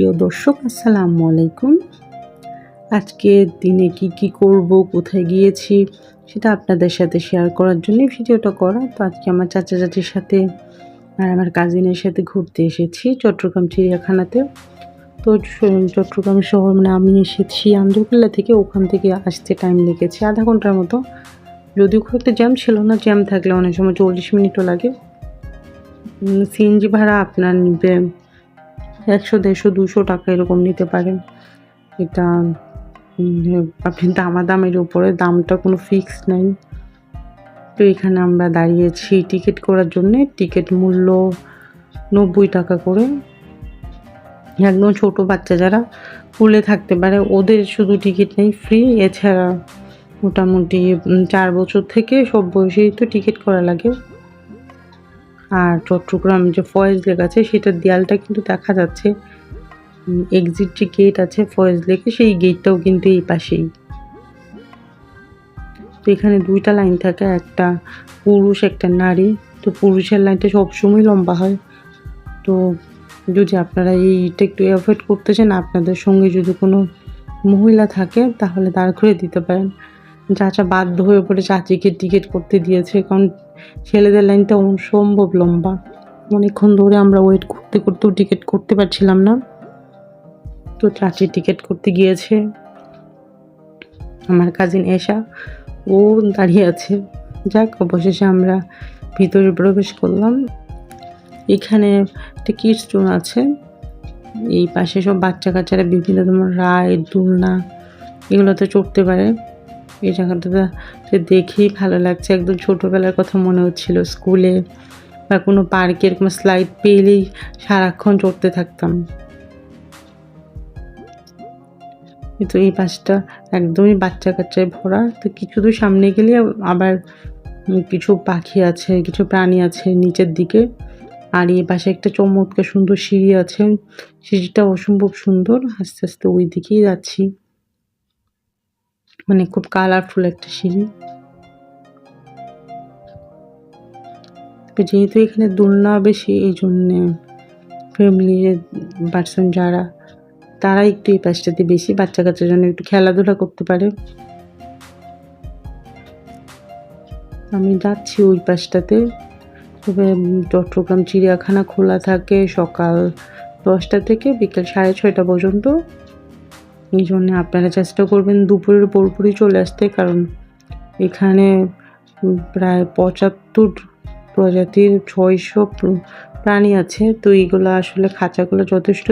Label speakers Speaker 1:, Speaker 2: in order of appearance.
Speaker 1: প্রিয় দর্শক, আসসালামু আলাইকুম। আজকে দিনে কি কি করব, কোথায় গিয়েছি সেটা আপনাদের সাথে শেয়ার করার জন্যই ভিডিওটা করা। তো আজকে আমার চাচা চাচির সাথে আর আমার কাজিনের সাথে ঘুরতে এসেছি চট্টগ্রাম চিড়িয়াখানাতে। তো চট্টগ্রাম শহর মানে আমি এসেছি আন্দরকিল্লা থেকে, ওখান থেকে আসতে টাইম লেগেছে আধা ঘণ্টার মতো। যদিও খুব একটা জ্যাম ছিল না জ্যাম থাকলে অনেক সময় চল্লিশ মিনিটও লাগে। সিএনজি ভাড়া আপনার নিবে। একশো, দেড়শো, দুশো টাকা এরকম নিতে পারেন। এটা আপনি দামাদামের উপরে, দামটা কোনো ফিক্স নাই। তো এখানে আমরা দাঁড়িয়েছি টিকিট করার জন্য। টিকিট মূল্য নব্বই টাকা করে। একদম ছোট বাচ্চা যারা স্কুলে থাকতে পারে, ওদের শুধু টিকিট নেই ফ্রি এছাড়া মোটামুটি চার বছর থেকে সব বয়সেই তো টিকিট করা লাগে। আর চট্টগ্রাম যে ফয়েজ লেক আছে, সেটার দেয়ালটা কিন্তু দেখা যাচ্ছে। এক্সিট যে গেট আছে ফয়েজ লেকে, সেই গেটটাও কিন্তু এই পাশেই। তো এখানে দুইটা লাইন থাকে, একটা পুরুষ, একটা নারী। তো পুরুষের লাইনটা সবসময় লম্বা হয়। তো যদি আপনারা এইটা একটু অ্যাভয়েড করতে চান, আপনাদের সঙ্গে যদি কোনো মহিলা থাকে, তাহলে দাঁড় করে দিতে পারেন। চাচা বাধ্য হয়ে পড়ে চাচিকে টিকিট করতে দিয়েছে। কারণ ছেলেদের লাইনটা অসম্ভব লম্বা। অনেকক্ষণ ধরে আমরা ওয়েট করতে করতেও টিকিট করতে পারছিলাম না। তো চাচি টিকিট করতে গিয়েছে। আমার কাজিন এসা, ও দাঁড়িয়ে আছে। যাক, অবশেষে আমরা ভিতরে প্রবেশ করলাম। এখানে একটা কিডস জোন আছে। এই পাশে সব বাচ্চা কাচ্চারা বিভিন্ন ধরনের রাইড দোলনা, এগুলোতে চড়তে পারে। এই জায়গাটাতে দেখেই ভালো লাগছে। একদম ছোটোবেলার কথা মনে হচ্ছিল স্কুলে বা কোনো পার্কে এরকম স্লাইড পেলেই সারাক্ষণ চড়তে থাকতাম। কিন্তু এই পাশটা একদমই বাচ্চা কাচ্চায় ভরা। তো কিছু দূর সামনে গেলে আবার কিছু পাখি আছে, কিছু প্রাণী আছে নিচের দিকে। আর এই পাশে একটা চমৎকার সুন্দর সিঁড়ি আছে। সিঁড়িটা অসম্ভব সুন্দর। আস্তে আস্তে ওই দিকেই যাচ্ছি। মানে খুব কালারফুল একটা সিঁড়ি। যেহেতু এখানে দোলনা বেশি, এই জন্যে ফ্যামিলি পার্সন যারা, তারা একটু এই পাশটাতে বেশি বাচ্চা কাচ্চার জন্য একটু খেলাধুলা করতে পারে। আমি যাচ্ছি ওই পাশটাতে। তবে চট্টগ্রাম চিড়িয়াখানা খোলা থাকে সকাল দশটা থেকে বিকেল সাড়ে ছয়টা পর্যন্ত। এই জন্যে আপনারা চেষ্টা করবেন দুপুরের পরপুরই চলে আসতে, কারণ এখানে প্রায় পঁচাত্তর প্রজাতির ছয়শো প্রাণী আছে। তো এইগুলো আসলে খাঁচাগুলো যথেষ্ট